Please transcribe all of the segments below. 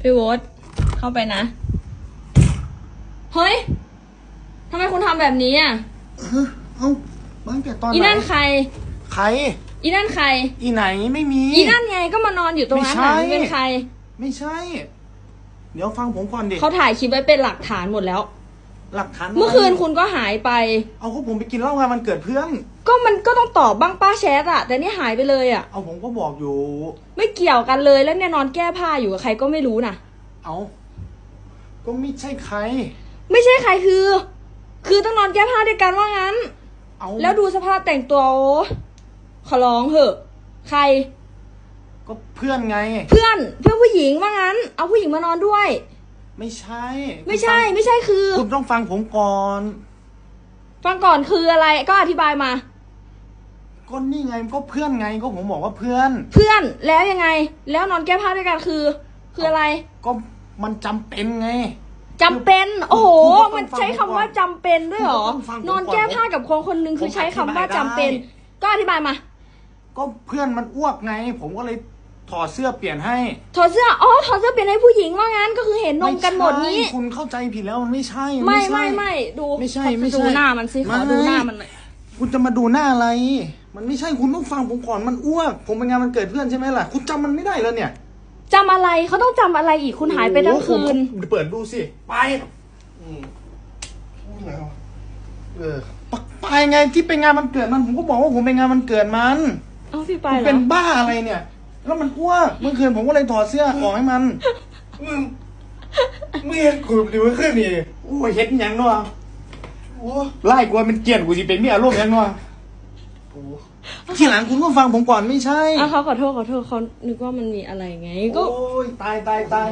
พี่โวตเข้าไปนะ เฮ้ยทำไมคุณทำแบบนี้อะเอ้าเอ้ามาตั้งแต่ตอนไหอีนนั่นใคร ใคร อีนั่นใคร อีไหนไม่มี อีนั่นไงก็มานอนอยู่ตรงนั้นไม่ใช่น่ะเป็นใคร ไม่ใช่ เดี๋ยวฟังผมก่อนดิเขาถ่ายคลิปไว้เป็นหลักฐานหมดแล้ว หลักฐานเมื่อคืนคุณก็หายไป เอาก็ผมไปกินเหล้างานมันเกิดเพื่อน ก็มันก็ต้องตอบบ้างป้าแชทอะแต่นี่หายไปเลยอะเอาผมก็บอกอยู่ ไม่เกี่ยวกันเลยแล้วเนี่ยนอนแก้ผ้าอยู่กับใครก็ไม่รู้น่ะเอาก็ไม่ใช่ใคร ไม่ใช่ใครคือ คือต้องนอนแก้ผ้าด้วยกันว่างั้น เอาแล้วดูสภาพแต่งตัวโอ้ขอร้องเหอะ ใคร ก็เพื่อนไง เพื่อนเพื่อนผู้หญิงว่างั้น เอาผู้หญิงมานอนด้วย ไม่ใช่ ไม่ใช่ ไม่ใช่คือ คุณต้องฟังผมก่อน ฟังก่อนคืออะไรก็อธิบายมา ก็นี่ไงก็เพื่อนไงก็ผมบอกว่าเพื่อน เพื่อนแล้วยังไง แล้วนอนแก้ผ้าด้วยกันคือ คืออะไร ก็มันจำเป็นไง จำเป็น โอ้โห คุณก็ต้องมันใช้ฟัคำงผมก่อนว่าจำเป็นด้วยเหรอ คุณก็ต้องฟังผมก่อนนอนแก้ผ้ากับคนคนหนึ่งคือผมใช้คำว่าอธิบายจำเป็นได้ ก็อธิบายมา ก็เพื่อนมันอ้วกไง ผมก็เลยถอดเสื้อเปลี่ยนให้ถอดเสื้อ อ๋อ ถอดเสื้อเป็นให้ผู้หญิงว่างั้นก็คือเห็นนมกันหมดนี้ ไใช่คุณเข้าใจผิดแล้วมันไม่ใช่นไม่ใช่ ไม่ไม่ดูไม่ใช่ขอไม่ใช่ดูหน้ามันสิขอไม่ดูหน้ามันหน่อย คุณจะมาดูหน้าอะไร มันไม่ใช่คุณต้องฟังผมก่อนมันอ้วก ผมเป็นงานมันเกิดเพื่อนใช่ไหมล่ะ คุณจำมันไม่ได้แล้วเนี่ยจำอะไรเขาต้องจำอะไรอีกคุณหายไปทั้งคืน โอ้โหเปิดดูสิ ไปอืมแล้วเออไปไงที่ไปงานมันเกิดมัน ผมก็บอกว่าผมไปงานมันเกิดมันเอ้าพี่ไปมันเหรเป็อนบ้าอะไรเนี่ย แล้วมันอ้วกเมื่อคืนผมก็เลยถอดเสื้อออกให้มัน มึงมึงเห็นกูดีมันขึ้นนี่โอ้ยเห็ดหยังเนาะโอ้ไล่กูว่าเป็นเกลียนกูสิเป็นเมียร่วมยังเนาะ โหทีหลังคุณก็ฟังผมก่อนไม่ใช่อะเขาขอโทษขอโทษเขานึกว่ามันมีอะไรไง ก็โอ้ยตายตายตาย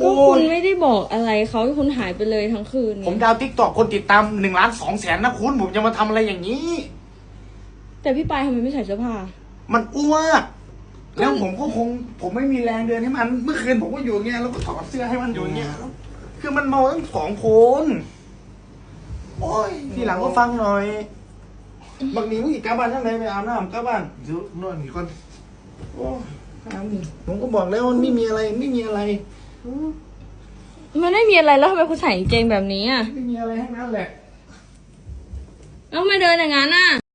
ก็โอ้คุณยไม่ได้บอกอะไรเขาคุณหายไปเลยทั้งคืนไงผมดาวทิกตอกคนติดตามหนึ่งล้านสองแสนนะคุณ ผมจะมาทำอะไรอย่างนี้ แต่พี่ปายทำไมไม่ใส่เสื้อผ้า มันอ้วกแล้วผมก็คง ผมไม่มีแรงเดินให้มัน เมื่อคืนผมก็อยู่อย่างเงี้ยแล้วก็ถอดเสื้อให้มันอยู่อย่างเงี้ยคือมันเมาทั้งสองคน โอ้ย ทีหลังก็ฟังหน่อย บางทีมึงอีกกลับบ้านยังไงไปอาบน้ำกลับบ้านเดี๋ยวนอนอีกก่อนโอ้ยอาบนี่ผมก็บอกแล้วมันไม่มีอะไรไม่มีอะไร มันไม่มีอะไรแล้วทำไมคุณใส่กางเกงแบบนี้อะไม่มีอะไรทั้งนั้นแหละ แล้วทำไมเดินอย่างนั้นอะ